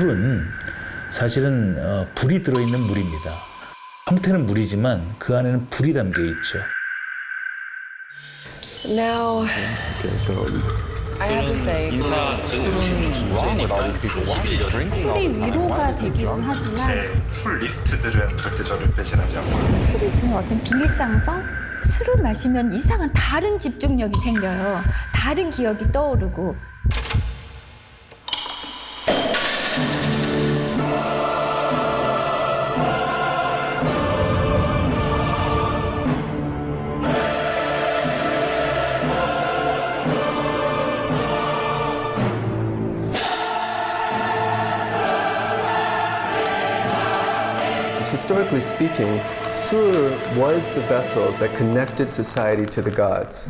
술은 사실은 어, 불이 들어있는 물입니다. 형태는 물이지만 그 안에는 불이 담겨 있죠. Now, I have to say, 술이 위로가 되기는 하지만 술 리스트들은 절대 저를 배신하지 않고 술이 주는 어떤 비일상성? 술을 마시면 이상한 다른 집중력이 생겨요. 다른 기억이 떠오르고. Historically speaking, Sur was the vessel that connected society to the gods.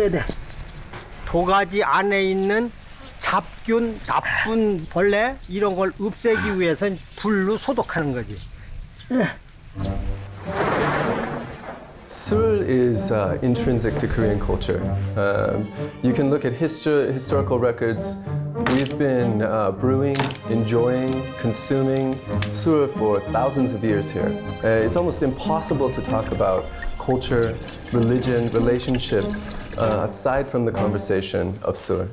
이래야 돼. 도가지 안에 있는 잡균, 나쁜 벌레 이런 걸 없애기 위해서 불로 소독하는 거지. Sur is uh, intrinsic to Korean culture. Um, you can look at histor- historical records. We've been uh, brewing, enjoying, consuming sur for thousands of years here. Uh, it's almost impossible to talk about culture, religion, relationships uh, aside from the conversation of sur.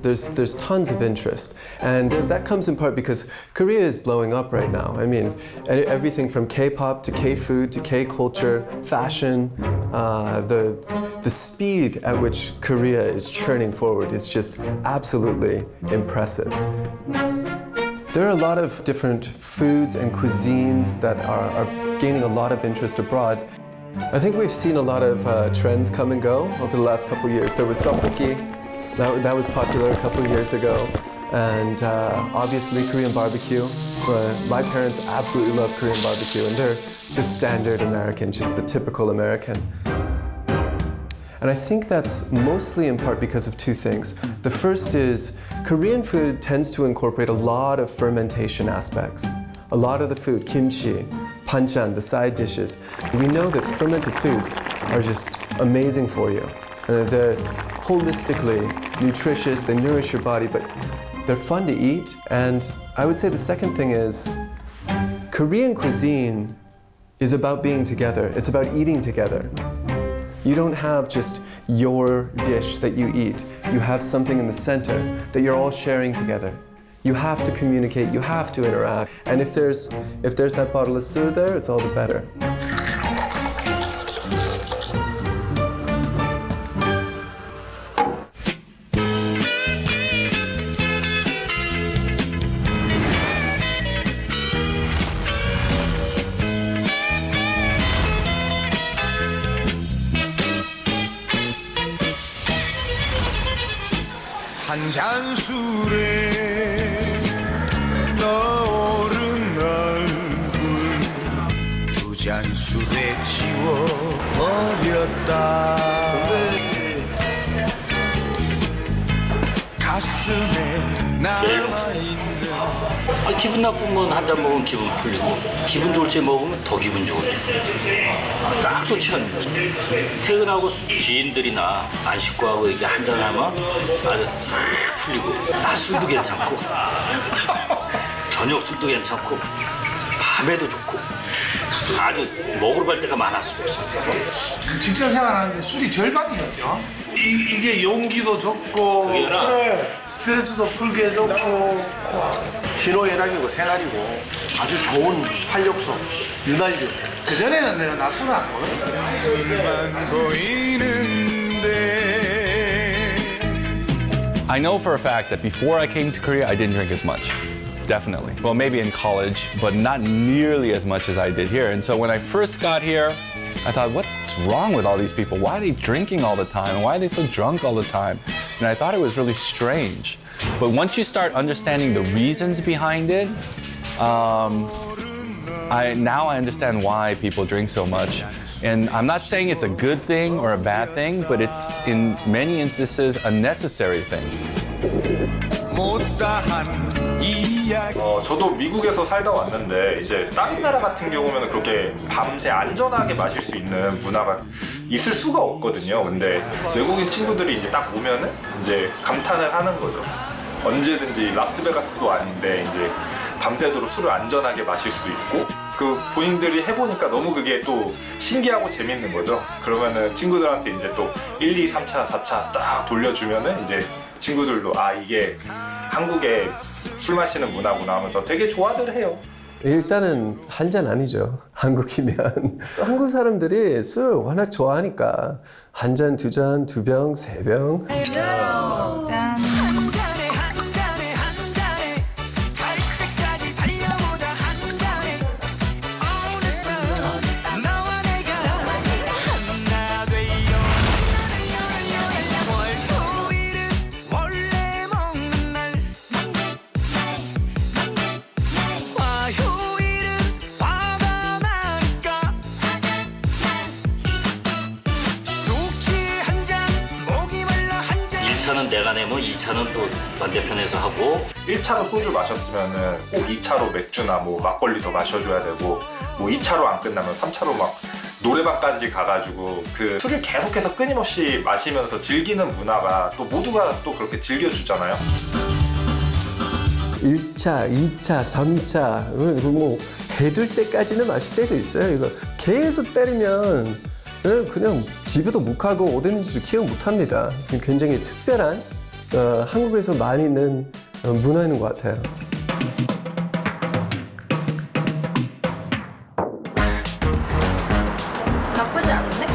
There's, there's tons of interest. And that comes in part because Korea is blowing up right now. I mean, everything from K pop to K food to K culture, fashion, uh, the, the speed at which Korea is churning forward is just absolutely impressive. There are a lot of different foods and cuisines that are, are gaining a lot of interest abroad. I think we've seen a lot of uh, trends come and go over the last couple years. There was tteokbokki, that, that was popular a couple years ago. And uh, obviously Korean barbecue. Uh, my parents absolutely love Korean barbecue and they're just standard American, just the typical American. And I think that's mostly in part because of two things. The first is Korean food tends to incorporate a lot of fermentation aspects. A lot of the food, kimchi, panchan, the side dishes, we know that fermented foods are just amazing for you. Uh, they're holistically nutritious, they nourish your body, but they're fun to eat. And I would say the second thing is Korean cuisine is about being together, it's about eating together. You don't have just your dish that you eat. You have something in the center that you're all sharing together. You have to communicate, you have to interact. And if there's if there's that bottle of sur there, it's all the better. 한 잔 술에 잔 술에 지워버렸다. 가슴에 남아있는 아, 기분 나쁘면 한 잔 먹으면 기분 풀리고 기분 좋을 때 먹으면 더 기분 좋을지 아, 딱 좋지 않나 퇴근하고 지인들이나 안 식구하고 이게 한 잔 하면 아주 싹 풀리고 낮 술도 괜찮고 저녁 술도 괜찮고 밤에도 좋고 아주 먹으러 갈 때가 많았어 직장 생활하는데 술이 절반이었죠. 이, 게 용기도 좋고 그게 아니라 스트레스도 풀게 좋고 희노애락이고 생활이고 아주 좋은 활력소 윤활유 그 전에는 내가 낮술을 안 먹었어요. 만 보이는 I know for a fact that before I came to Korea, I didn't drink as much. Definitely. Well, maybe in college, but not nearly as much as I did here. And so when I first got here, I thought, what's wrong with all these people? Why are they drinking all the time? Why are they so drunk all the time? And I thought it was really strange. But once you start understanding the reasons behind it, um, I now I understand why people drink so much. And I'm not saying it's a good thing or a bad thing, but it's in many instances a necessary thing. 못다한 이야기 어, 저도 미국에서 살다 왔는데 이제 다른 나라 같은 경우면 그렇게 밤새 안전하게 마실 수 있는 문화가 있을 수가 없거든요. 근데 외국인 친구들이 이제 딱 오면은 이제 감탄을 하는 거죠. 언제든지 라스베가스도 아닌데 이제 밤새도록 술을 안전하게 마실 수 있고 그 본인들이 해보니까 너무 그게 또 신기하고 재밌는 거죠. 그러면은 친구들한테 이제 또 1, 2, 3차, 4차 딱 돌려주면은 이제 친구들도 아 이게 한국의 술 마시는 문화구나 하면서 되게 좋아들 해요. 일단은 한 잔 아니죠. 한국이면 한국 사람들이 술 워낙 좋아하니까 한 잔, 두 잔, 두 병, 세 병. 나 또 반대편에서 하고 1차로 소주 마셨으면은 꼭 2차로 맥주나 뭐 막걸리 더 마셔줘야 되고 뭐 2차로 안 끝나면 3차로 막 노래방까지 가가지고 그 술을 계속해서 끊임없이 마시면서 즐기는 문화가 또 모두가 또 그렇게 즐겨주잖아요. 1차, 2차, 3차, 뭐 해둘 때까지는 마실 때도 있어요. 이거 계속 때리면 그냥 집에도 못 가고 어딘지도 기억 못 합니다. 굉장히 특별한 어, 한국에서 많이 있는 어, 문화인 것 같아요. 나쁘지 않은데?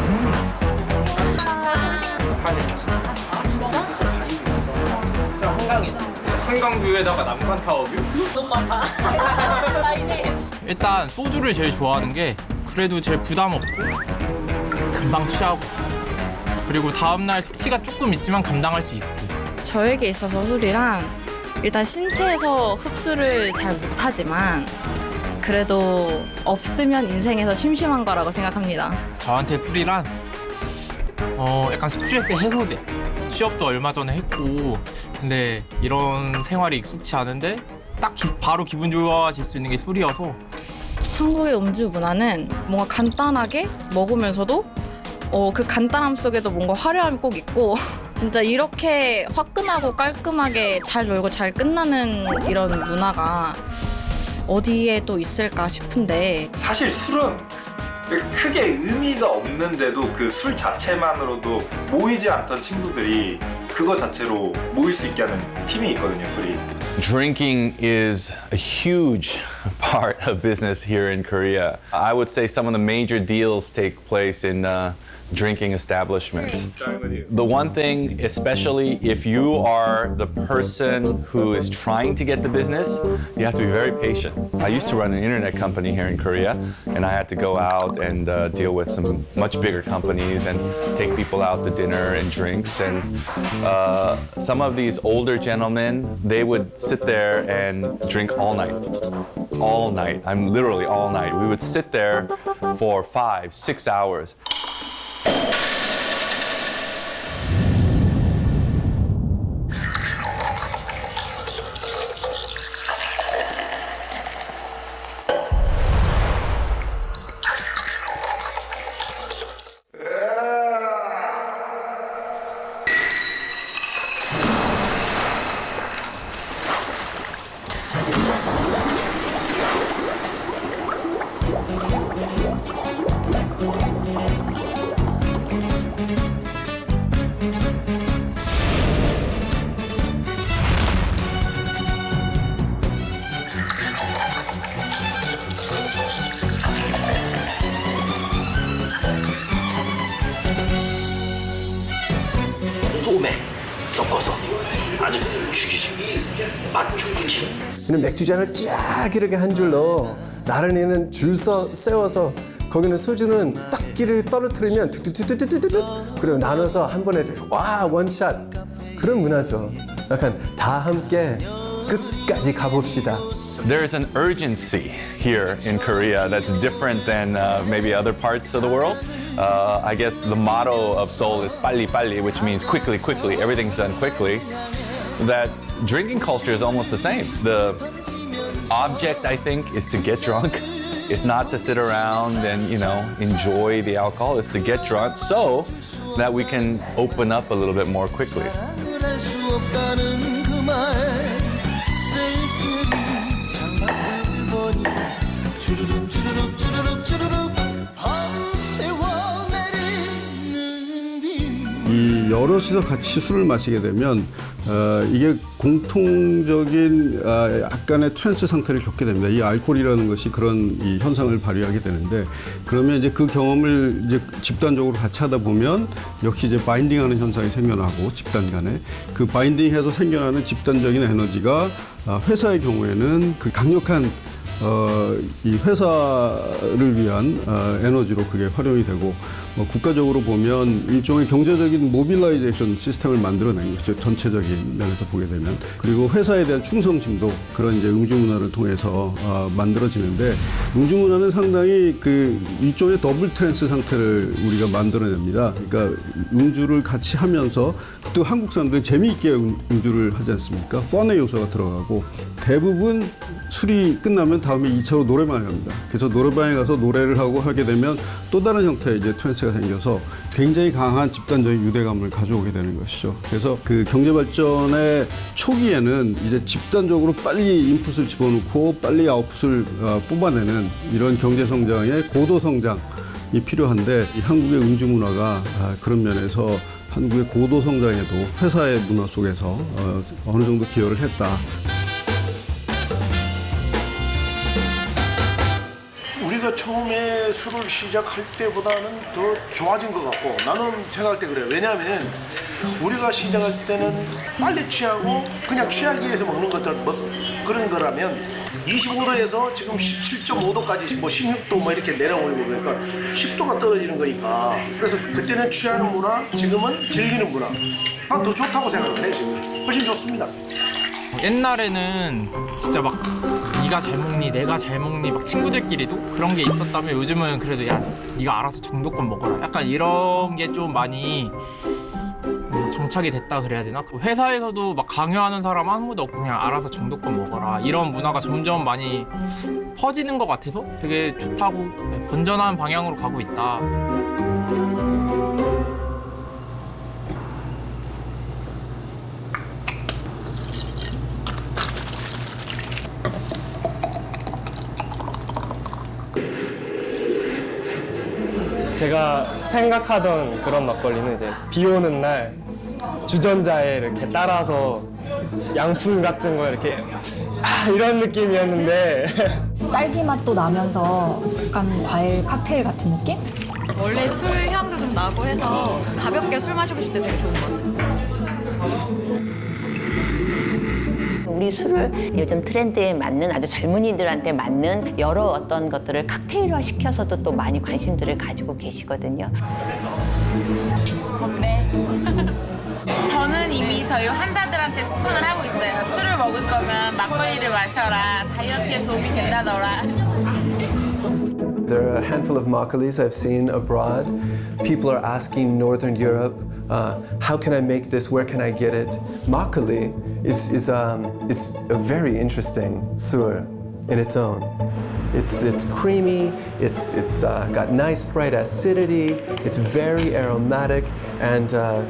한강뷰에다가 남산타워뷰? 일단 소주를 제일 좋아하는 게 그래도 제일 부담 없고 금방 취하고 그리고 다음날 숙취가 조금 있지만 감당할 수 있고 저에게 있어서 술이란 일단 신체에서 흡수를 잘 못하지만 그래도 없으면 인생에서 심심한 거라고 생각합니다. 저한테 술이란 어 약간 스트레스 해소제 취업도 얼마 전에 했고 근데 이런 생활이 익숙치 않은데 딱 기- 바로 기분 좋아질 수 있는 게 술이어서 한국의 음주 문화는 뭔가 간단하게 먹으면서도 어, 그 간단함 속에도 뭔가 화려함이 꼭 있고 진짜 이렇게 화끈하고 깔끔하게 잘 놀고 잘 끝나는 이런 문화가 어디에 또 있을까 싶은데 사실 술은 크게 의미가 없는데도 그 술 자체만으로도 모이지 않던 친구들이 그거 자체로 모일 수 있게 하는 힘이 있거든요, 술이. Drinking is a huge part of business here in Korea. I would say some of the major deals take place in uh, drinking establishments. The one thing, especially if you are the person who is trying to get the business, you have to be very patient. I used to run an internet company here in Korea, and I had to go out and uh, deal with some much bigger companies and take people out to dinner and drinks. And uh, some of these older gentlemen, they would sit there and drink all night. All night. I'm literally all night. We would sit there for five, six hours. 죽이지. 맛 좋지. 그냥 맥주잔을 쫙 이렇게 한 줄로 나란히는 줄 서 세워서 거기는 소주는 딱 끼를 떨어뜨리면 뚜뚜뚜뚜뚜뚜 그리고 나눠서 한 번에 와 원샷 그런 문화죠. 약간 다 함께 끝까지 가봅시다. There's an urgency here in Korea that's different than uh, maybe other parts of the world. Uh, I guess the motto of Seoul is 빨리 빨리, which means quickly, quickly. Everything's done quickly. That drinking culture is almost the same. The object, I think, is to get drunk. It's not to sit around and you know enjoy the alcohol. It's to get drunk so that we can open up a little bit more quickly. 여럿이서 같이 술을 마시게 되면 어, 이게 공통적인 아, 약간의 트랜스 상태를 겪게 됩니다. 이 알코올이라는 것이 그런 이 현상을 발휘하게 되는데 그러면 이제 그 경험을 이제 집단적으로 같이 하다 보면 역시 이제 바인딩하는 현상이 생겨나고 집단 간에 그 바인딩해서 생겨나는 집단적인 에너지가 아, 회사의 경우에는 그 강력한 어, 이 회사를 위한 어, 에너지로 그게 활용이 되고 뭐 국가적으로 보면 일종의 경제적인 모빌라이제이션 시스템을 만들어낸 것이죠. 전체적인 면에서 보게 되면 그리고 회사에 대한 충성심도 그런 이제 음주 문화를 통해서 어, 만들어지는데 음주 문화는 상당히 그 일종의 더블 트랜스 상태를 우리가 만들어냅니다. 그러니까 음주를 같이 하면서 또 한국 사람들은 재미있게 음, 음주를 하지 않습니까? 펀의 요소가 들어가고 대부분 술이 끝나면 다음에 2차로 노래방에 갑니다. 그래서 노래방에 가서 노래를 하고 하게 되면 또 다른 형태의 이제 트랜스 가 생겨서 굉장히 강한 집단적인 유대감을 가져오게 되는 것이죠. 그래서 그 경제 발전의 초기에는 이제 집단적으로 빨리 인풋을 집어넣고 빨리 아웃풋을 어, 뽑아내는 이런 경제 성장의 고도 성장이 필요한데 이 한국의 음주 문화가 아, 그런 면에서 한국의 고도 성장에도 회사의 문화 속에서 어, 어느 정도 기여를 했다. 술을 시작할 때보다는 더 좋아진 것 같고 나는 생각할 때 그래요. 왜냐하면 우리가 시작할 때는 빨리 취하고 그냥 취하기 위해서 먹는 것들 뭐 그런 거라면 25도에서 지금 17.5도까지 뭐 16도 뭐 이렇게 내려오고 그러니까 10도가 떨어지는 거니까 그래서 그때는 취하는 문화 지금은 즐기는 문화 난 더 좋다고 생각을 해 지금 훨씬 좋습니다. 옛날에는 진짜 막 네가 잘 먹니 내가 잘 먹니 막 친구들끼리도 그런 게 있었다면 요즘은 그래도 야 네가 알아서 정도껏 먹어라. 약간 이런 게 좀 많이 음, 정착이 됐다 그래야 되나? 그 회사에서도 막 강요하는 사람 아무도 없고 그냥 알아서 정도껏 먹어라. 이런 문화가 점점 많이 퍼지는 것 같아서 되게 좋다고 네, 건전한 방향으로 가고 있다. 제가 생각하던 그런 막걸리는 이제 비 오는 날 주전자에 이렇게 따라서 양푼 같은 거 이렇게 아, 이런 느낌이었는데 딸기 맛도 나면서 약간 과일 칵테일 같은 느낌? 원래 술 향도 좀 나고 해서 가볍게 술 마시고 싶을 때 되게 좋은 것 같아요. 우리 술을 요즘 트렌드에 맞는 아주 젊은이들한테 맞는 여러 어떤 것들을 칵테일화 시켜서도 또 많이 관심들을 가지고 계시거든요. 건배. 저는 이미 저희 환자들한테 추천을 하고 있어요. 술을 먹을 거면 막걸리를 마셔라. 다이어트에 도움이 된다더라. There are a handful of makgeollis I've seen abroad. People are asking Northern Europe, uh, how can I make this? Where can I get it? Makgeolli is, is, um, is a very interesting sur in its own. It's, it's creamy, it's, it's uh, got nice bright acidity, it's very aromatic, and uh,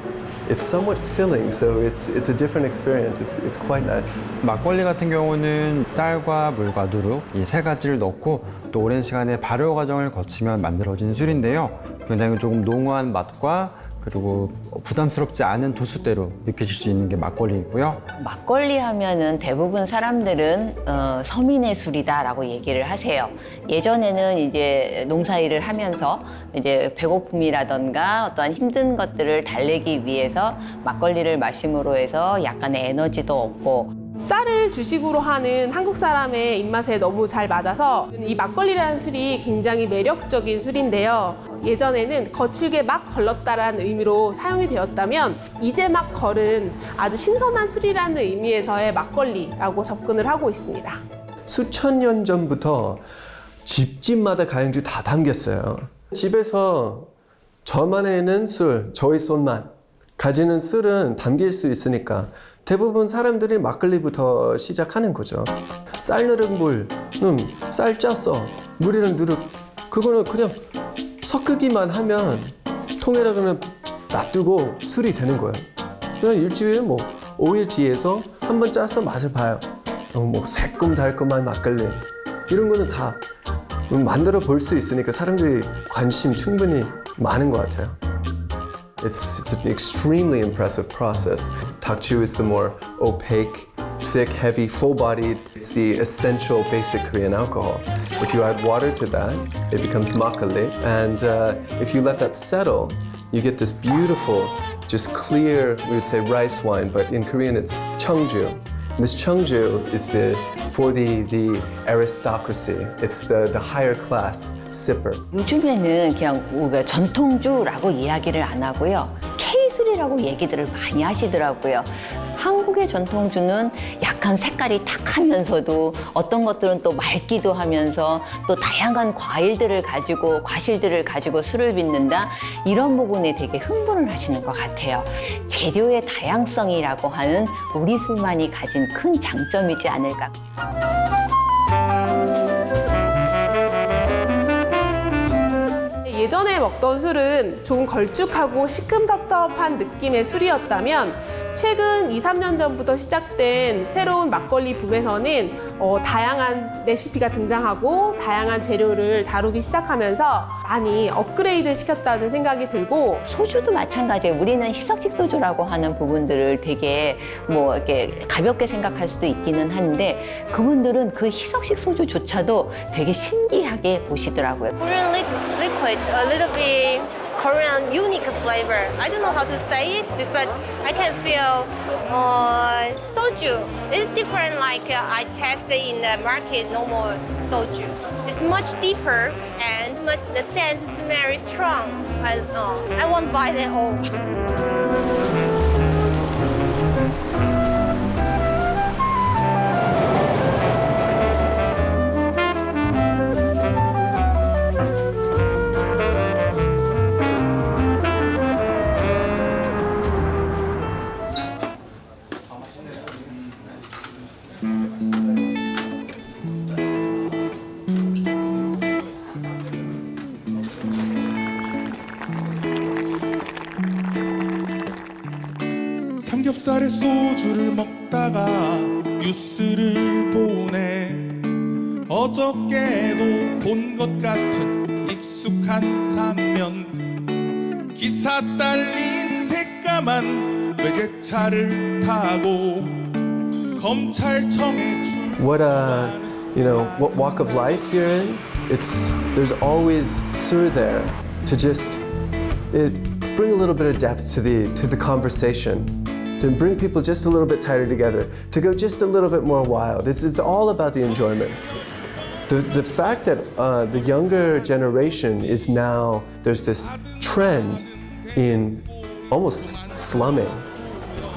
it's somewhat filling, so it's, it's a different experience. It's, it's quite nice. 막걸리 같은 경우는 쌀과 물과 누룩 이 세 가지를 넣고 또 오랜 시간의 발효 과정을 거치면 만들어진 술인데요. 굉장히 조금 농후한 맛과 그리고 부담스럽지 않은 도수대로 느껴질 수 있는 게 막걸리이고요. 막걸리 하면은 대부분 사람들은 어, 서민의 술이다라고 얘기를 하세요. 예전에는 이제 농사일을 하면서 이제 배고픔이라던가 어떠한 힘든 것들을 달래기 위해서 막걸리를 마심으로 해서 약간의 에너지도 얻고 쌀을 주식으로 하는 한국 사람의 입맛에 너무 잘 맞아서 이 막걸리라는 술이 굉장히 매력적인 술인데요. 예전에는 거칠게 막 걸렀다라는 의미로 사용이 되었다면 이제 막 걸은 아주 신선한 술이라는 의미에서의 막걸리라고 접근을 하고 있습니다. 수천 년 전부터 집집마다 가양주 다 담겼어요. 집에서 저만에는 술, 저의 손만 가지는 술은 담길 수 있으니까 대부분 사람들이 막걸리부터 시작하는 거죠. 쌀 누룩 물, 음, 쌀 쪄서 물이랑 누룩 그거는 그냥 섞기만 하면 통에다 그냥 놔두고 술이 되는 거예요. 그냥 일주일에 뭐 5일 뒤에서 한 번 짜서 맛을 봐요. 어, 뭐 새콤달콤한 막걸리 이런 거는 다 만들어 볼 수 있으니까 사람들이 관심 충분히 많은 것 같아요. It's, it's an extremely impressive process. Takchu is the more opaque, thick, heavy, full-bodied. It's the essential basic Korean alcohol. If you add water to that, it becomes makgeolli. And uh, if you let that settle, you get this beautiful, just clear, we would say rice wine, but in Korean it's cheongju. This cheongju is the for the the aristocracy. It's the the higher class sipper. 요즘에는 그냥 우리가 전통주라고 이야기를 안 하고요. K술이라고 얘기들을 많이 하시더라고요. 한국의 전통주는 약간 색깔이 탁하면서도 어떤 것들은 또 맑기도 하면서 또 다양한 과일들을 가지고 과실들을 가지고 술을 빚는다 이런 부분에 되게 흥분을 하시는 것 같아요. 재료의 다양성이라고 하는 우리 술만이 가진 큰 장점이지 않을까. 예전에 먹던 술은 조금 걸쭉하고 시큼텁텁한 느낌의 술이었다면 최근 2, 3년 전부터 시작된 새로운 막걸리 붐에서는 어, 다양한 레시피가 등장하고 다양한 재료를 다루기 시작하면서 많이 업그레이드 시켰다는 생각이 들고 소주도 마찬가지예요. 우리는 희석식 소주라고 하는 부분들을 되게 뭐 이렇게 가볍게 생각할 수도 있기는 한데 그분들은 그 희석식 소주조차도 되게 신기하게 보시더라고요. Korean li- liquid, a little bit Korean unique flavor. I don't know how to say it, but I can feel uh, soju. It's different like uh, I tasted in the market normal soju. It's much deeper and the sense is very strong. I, uh, I won't buy them all. 먹다가 뉴스를 보네 어저께도 본 것 같은 익숙한 장면 기사 딸린 새까만 외제차를 타고 검찰청에 what uh you know what walk of life you're in it's there's always sur there to just it, bring a little bit of depth to the to the conversation to bring people just a little bit tighter together to go just a little bit more wild it's, it's all about the enjoyment the, the fact that uh, the younger generation is now there's this trend in almost slumming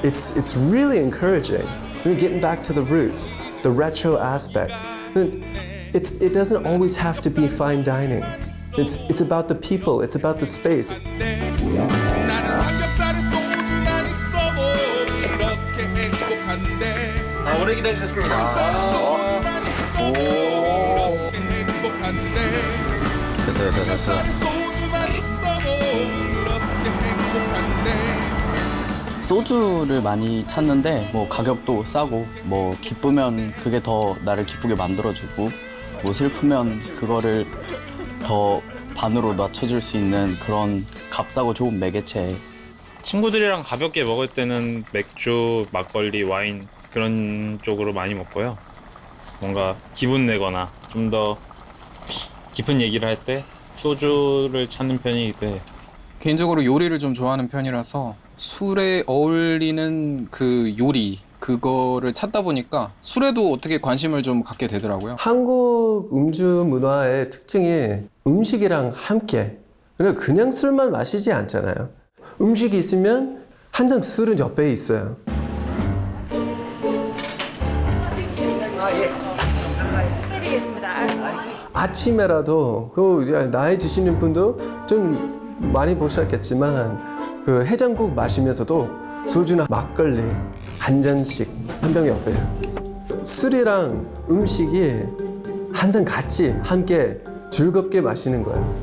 it's it's really encouraging. We're getting back to the roots, the retro aspect. It's it doesn't always have to be fine dining. It's it's about the people. It's about the space. 오래 기다리셨습니다. 됐어 됐어 됐어. 행복한데 소주를 많이 찾는데 뭐 가격도 싸고 뭐 기쁘면 그게 더 나를 기쁘게 만들어주고 뭐 슬프면 그거를 더 반으로 낮춰줄 수 있는 그런 값싸고 좋은 매개체인 친구들이랑 가볍게 먹을 때는 맥주, 막걸리, 와인 그런 쪽으로 많이 먹고요. 뭔가 기분 내거나 좀 더 깊은 얘기를 할 때 소주를 찾는 편이기도 해요. 개인적으로 요리를 좀 좋아하는 편이라서 술에 어울리는 그 요리 그거를 찾다 보니까 술에도 어떻게 관심을 좀 갖게 되더라고요. 한국 음주 문화의 특징이 음식이랑 함께 그러니까 그냥 술만 마시지 않잖아요. 음식이 있으면 항상 술은 옆에 있어요. 아침에라도 그 나이 드시는 분도 좀 많이 보셨겠지만 그 해장국 마시면서도 소주나 막걸리 한 잔씩 한병 옆에 술이랑 음식이 항상 같이 함께 즐겁게 마시는 거예요.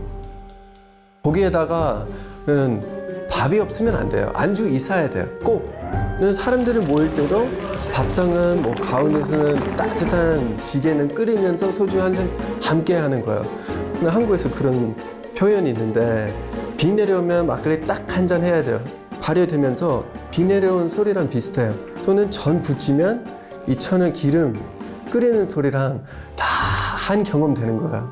거기에다가 음, 밥이 없으면 안 돼요. 안주 있어야 돼요. 꼭. 사람들이 모일 때도 밥상은 뭐 가운데서는 따뜻한 지게는 끓이면서 소주 한 잔 함께 하는 거예요. 근데 한국에서 그런 표현이 있는데 비 내려오면 막걸리 딱 한 잔 해야 돼요. 발효되면서 비 내려온 소리랑 비슷해요. 또는 전 부치면 이 천은 기름 끓이는 소리랑 다 한 경험 되는 거야.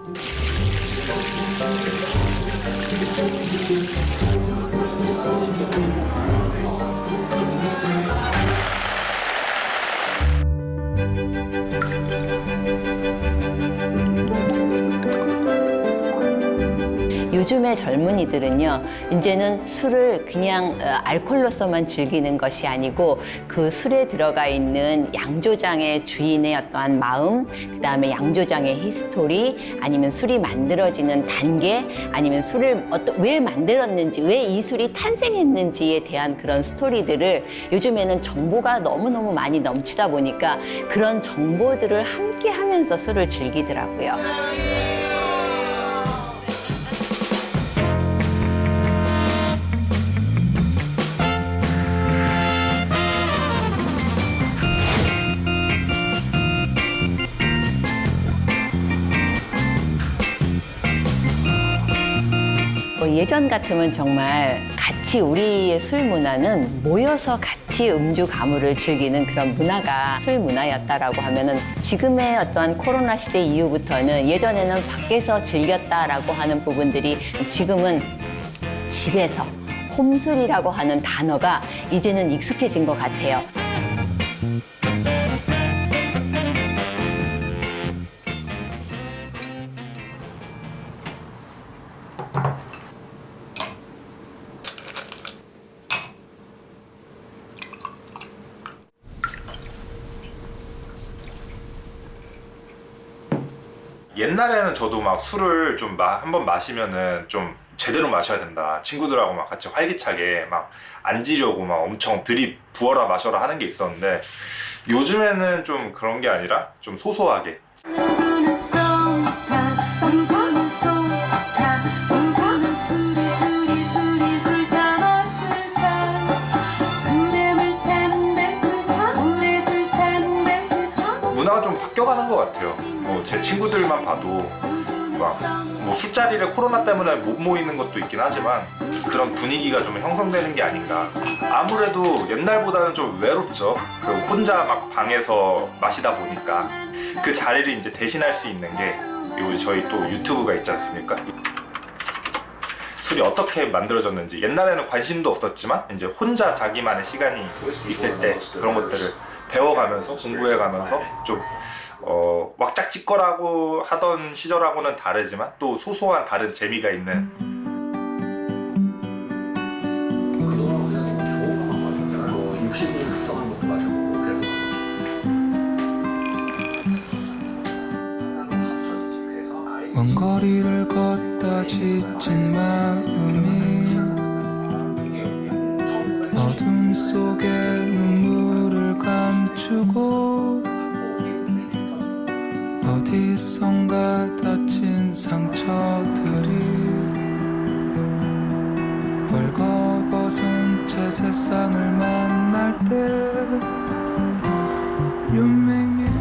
요즘의 젊은이들은요, 이제는 술을 그냥 어, 알코올로서만 즐기는 것이 아니고 그 술에 들어가 있는 양조장의 주인의 어떠한 마음, 그 다음에 양조장의 히스토리, 아니면 술이 만들어지는 단계, 아니면 술을 어떤, 왜 만들었는지, 왜 이 술이 탄생했는지에 대한 그런 스토리들을 요즘에는 정보가 너무너무 많이 넘치다 보니까 그런 정보들을 함께 하면서 술을 즐기더라고요. 예전 같으면 정말 같이 우리의 술 문화는 모여서 같이 음주 가무를 즐기는 그런 문화가 술 문화였다라고 하면은 지금의 어떠한 코로나 시대 이후부터는 예전에는 밖에서 즐겼다라고 하는 부분들이 지금은 집에서 홈술이라고 하는 단어가 이제는 익숙해진 것 같아요. 옛날에는 저도 막 술을 좀 한번 마시면은 좀 제대로 마셔야 된다. 친구들하고 막 같이 활기차게 막 앉으려고 막 엄청 들이 부어라 마셔라 하는 게 있었는데 요즘에는 좀 그런 게 아니라 좀 소소하게 문화가 좀 바뀌어가는 것 같아요. 뭐 제 친구들만 봐도 막 뭐 술자리를 코로나 때문에 못 모이는 것도 있긴 하지만 그런 분위기가 좀 형성되는 게 아닌가. 아무래도 옛날보다는 좀 외롭죠. 그 혼자 막 방에서 마시다 보니까 그 자리를 이제 대신할 수 있는 게 요 저희 또 유튜브가 있지 않습니까? 술이 어떻게 만들어졌는지 옛날에는 관심도 없었지만 이제 혼자 자기만의 시간이 있을 때 그런 것들을 배워가면서 공부해가면서 좀 어, 왁짝지껄하고 하던 시절하고는 다르지만 또 소소한 다른 재미가 있는 먼 거리를 걷다 지친 마음이 어둠 속에 눈물을 감추고 어디선가 다친 상처들이 벌거벗은 채 세상을 만날 때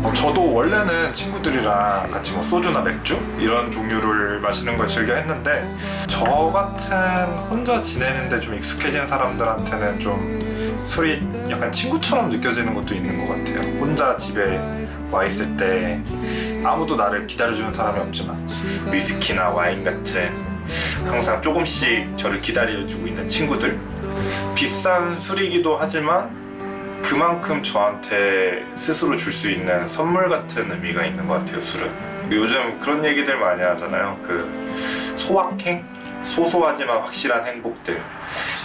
어, 저도 원래는 친구들이랑 같이 뭐 소주나 맥주 이런 종류를 마시는 걸 즐겨 했는데 저 같은 혼자 지내는데 좀 익숙해진 사람들한테는 좀 술이 약간 친구처럼 느껴지는 것도 있는 것 같아요. 혼자 집에 와 있을 때 아무도 나를 기다려주는 사람이 없지만 위스키나 와인 같은 항상 조금씩 저를 기다려주고 있는 친구들. 비싼 술이기도 하지만 그만큼 저한테 스스로 줄 수 있는 선물 같은 의미가 있는 것 같아요 술은. 요즘 그런 얘기들 많이 하잖아요. 그 소확행? 소소하지만 확실한 행복들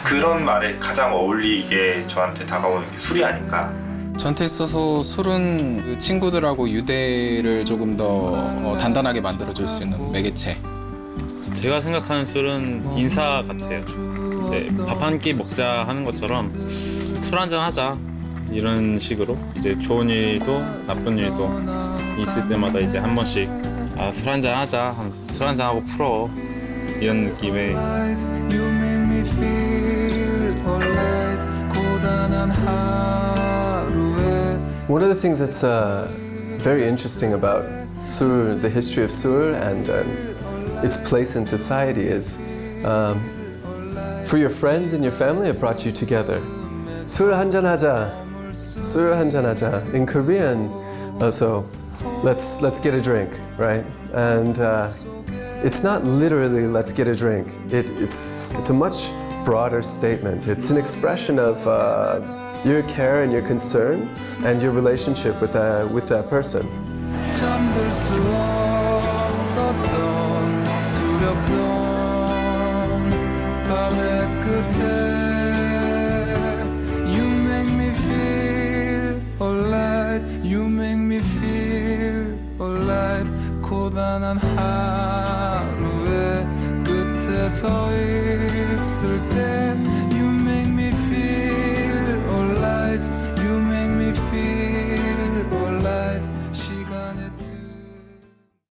그런 말에 가장 어울리게 저한테 다가오는 게 술이 아닐까 저한테 있어서 술은 그 친구들하고 유대를 조금 더 어, 단단하게 만들어줄 수 있는 매개체. 제가 생각하는 술은 인사 같아요. 이제 밥 한 끼 먹자 하는 것처럼 술 한잔 하자 이런 식으로 이제 좋은 일도 나쁜 일도 있을 때마다 이제 한 번씩 아, 술 한잔 하자 하면서 술 한잔 하고 풀어 이런 느낌의 You make me feel One of the things that's uh, very interesting about Sur, the history of Sur and um, its place in society is um, for your friends and your family, it brought you together. Sur hanjanaja, sur hanjanaja. In Korean, uh, so let's let's get a drink, right? And uh, it's not literally let's get a drink. It, it's it's a much broader statement. It's an expression of uh, your care and your concern and your relationship with that with that person. 잠들 수 없었던 두렵던 밤의 끝에 You make me feel alright You make me feel alright 고단한 하루의 끝에 서 있을 때